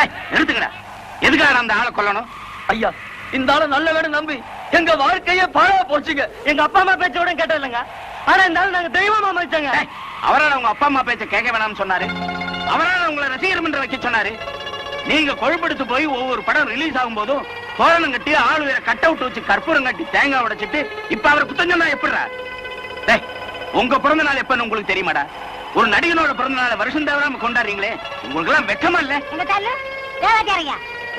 டேய், நிறுத்துங்கடா. எதுக்காக அந்த ஆளை கொல்லணும்? ஐயா இந்த ஆளு நல்ல வேணும் நம்பி எங்க வாழ்க்கையே பாழா போச்சுங்க. எங்க அப்பா அம்மா பேச்சோட கேட்டது இல்லைங்க? ஆனா இந்த ஆளு நாங்க தெய்வமா மதிச்சங்க. அவரால உங்க அப்பா அம்மா பேச்ச கேட்க வேணாம்னு சொன்னாரு. அவரால உங்களை ரசிகர் மன்ற வைக்க சொன்னாரு. நீங்க கொழுப்படுத்து போய் ஒவ்வொரு படம் ரிலீஸ் ஆகும் போதும் தோரணம் கட்டி ஆளு வேற கட் அவுட் வச்சு கற்பூரம் கட்டி தேங்காய் உடைச்சிட்டு இப்ப அவர் குத்தம் சொன்னா எப்படிடா? டேய் உங்க பிறந்த நாள் எப்பன்னு உங்களுக்கு தெரியுமாடா? ஒரு நடிகனோட பிறந்த நாளை வருஷம் தவறாம கொண்டாடுறீங்களே? உங்களுக்கு எல்லாம் வெக்கமா இல்ல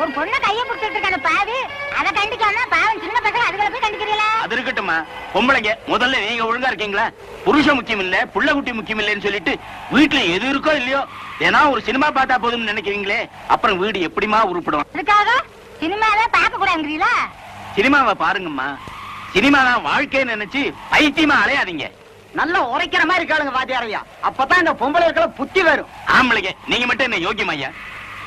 ஒரு பொண்ணை கைய பிடிச்சிட்டு இருக்கான பாவி. அதை கண்டிக்காம பாவம் சின்ன பசங்க அதுகளை போய் கண்டிக்கிறீங்களா? அது இருக்கட்டும்மா. பொம்பளைங்க முதல்ல நீங்க ஒழுங்கா இருக்கீங்களா? புருஷன் முக்கியம் இல்ல புள்ள குட்டி முக்கியம் இல்லைன்னு சொல்லிட்டு வீட்டுல எது இருக்கோ இல்லையோ ஏன்னா ஒரு சினிமா பார்த்தா போதும்னு நினைக்கிறீங்களே அப்புறம் வீடு எப்படிமா உருப்படும்? அதுக்காக சினிமாவே பார்க்க கூடாதுங்கிறீங்களா சினிமாவை பாருங்கம்மா. சினிமா தான் வாழ்க்கைன்னு நினைச்சு பைத்தியமா அலையாதீங்க. நல்லா உரைக்கிற மாதிரி இருக்காளுங்க வாத்தியாரையா அப்பதான் இந்த பொம்பளைகளுக்கு புத்தி வரும் ஆம்பளைங்க நீங்க மட்டும் என்ன யோக்கியம் ஐயா?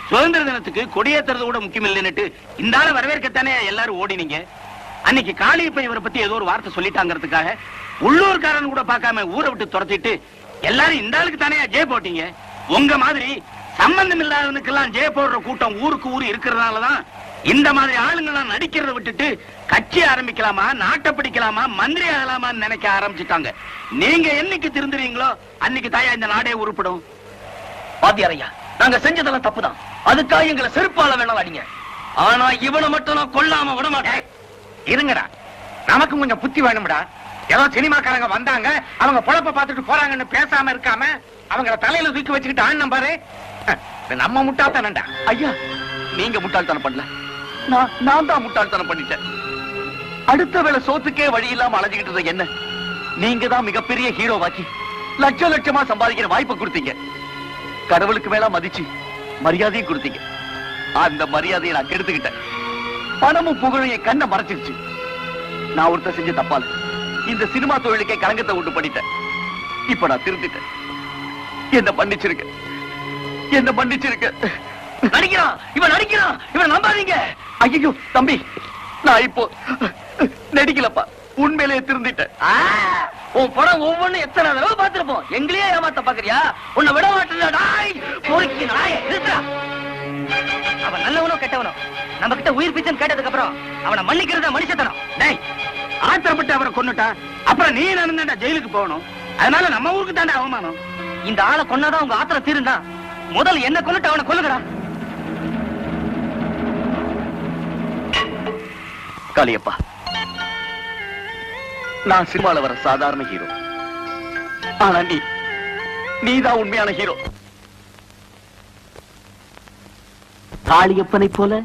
சுதந்திர தினத்துக்கு கொடியேத்துறது கூட முக்கியம் இல்லைன்னுட்டு இந்த ஆள வரவேற்கத்தானே எல்லாரும் ஓடினீங்க? அன்னைக்கு காளியப்ப இவரை பத்தி ஏதோ ஒரு வார்த்தை சொல்லிட்டாங்கிறதுக்காக உள்ளூர்காரன் கூட பார்க்காம ஊரை விட்டு துரத்திட்டு எல்லாரும் இந்த ஆளுக்கு தானே ஜெய போட்டீங்க உங்க மாதிரி சம்பந்தம் இல்லாதவனுக்கெல்லாம் ஜெய போடுற கூட்டம் ஊருக்கு ஊர் இருக்கிறதாலதான் இந்த மாதிரி ஆளுங்கெல்லாம் நடிக்கிறத விட்டுட்டு கட்சி ஆரம்பிக்கலாமா நாட்டை பிடிக்கலாமா மந்திரி ஆகலாமான்னு நினைக்க ஆரம்பிச்சுட்டாங்க. நீங்க என்னைக்கு திருந்துறீங்களோ அன்னைக்கு தாயா இந்த நாடே உருப்படும். வாத்தியாரையா நாங்க செஞ்சதெல்லாம் தப்புதான். அதுக்காக எங்களை செருப்பால வேணாம் அடிங்க ஆனா இவனை மட்டும் நான் கொல்லாம விட மாட்டேன். இருங்கடா. நமக்கும் கொஞ்சம் புத்தி வேணும்டா. ஏதோ சினிமாக்காரங்க வந்தாங்க அவங்க பொழப்ப பார்த்துட்டு போறாங்கன்னு பேசாம இருக்காம அவங்கள தலையில தூக்கி வச்சுக்கிட்டு ஆன் நம்பாரு நம்ம முட்டாள்தானடா ஐயா. நீங்க முட்டாள்தனம் பண்ணல. நான் நான் தான் முட்டாள்தனம் பண்ணிட்டேன். அடுத்த வேளை சோத்துக்கே வழி இல்லாம அலைஞ்சுக்கிட்டு என்ன? நீங்க தான் மிகப்பெரிய ஹீரோவாக்கி லட்சம் லட்சமா சம்பாதிக்கிற வாய்ப்பை கொடுத்தீங்க. கடவுளுக்கு மேல மதிச்சு மரியாதையும் கொடுத்தீங்க. அந்த மரியாதையை நான் கெடுத்துக்கிட்டேன். பணமும் புகழும் என் கண்ணை மறைச்சிருச்சு. நான் ஒருத்தர் செஞ்ச தப்பால. இந்த சினிமா தொழிலுக்கே கலங்கத்தை உண்டு பண்ணிட்டேன். இப்ப நான் திருந்திட்டேன். என்ன மன்னிச்சிருக்க என்ன மன்னிச்சிருக்க நடிக்கிறான் இவன் நடிக்கிறான் இவன் நம்பாதீங்க. ஐயோ தம்பி நான் இப்போ நடிக்கலப்பா. உண்மையிலேயே திருந்திட்டேன். உன் படம் ஒவ்வொன்றும் எத்தனை தடவை பார்த்திருப்போம். எங்களையே ஏமாத்த பாக்குறியா? உன்னை விட மாட்டேன் நாய் பொறுக்கி நாய். அவன் நல்லவனோ கெட்டவனோ? நம்ம கிட்ட உயிர் பிச்சன் கேட்டதுக்கு அப்புறம் அவனை மன்னிக்கிறதா மனுஷத்தனம்? டேய் ஆத்திரப்பட்டு அவரை கொன்னுட்டா அப்புறம் நீ தான்டா ஜெயிலுக்கு போகணும்? அதனால நம்ம ஊருக்கு தாண்டா அவமானம்? இந்த ஆளை கொன்னாதான் உங்க ஆத்திரம் தீருந்தா முதல்ல என்ன கொன்னுட்டு அவனை கொல்லுங்கடா. காளியப்பா நான் சினிமால வர சாதாரண ஹீரோ. ஆனா நீ நீதான் உண்மையான ஹீரோ. காளியப்பனைப் போல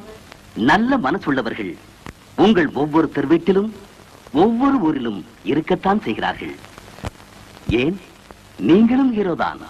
நல்ல மனசுள்ளவர்கள் உங்கள் ஒவ்வொருத்தர் வீட்டிலும் ஒவ்வொரு ஊரிலும் இருக்கத்தான் செய்கிறார்கள். ஏன்? நீங்களும் ஹீரோதான்?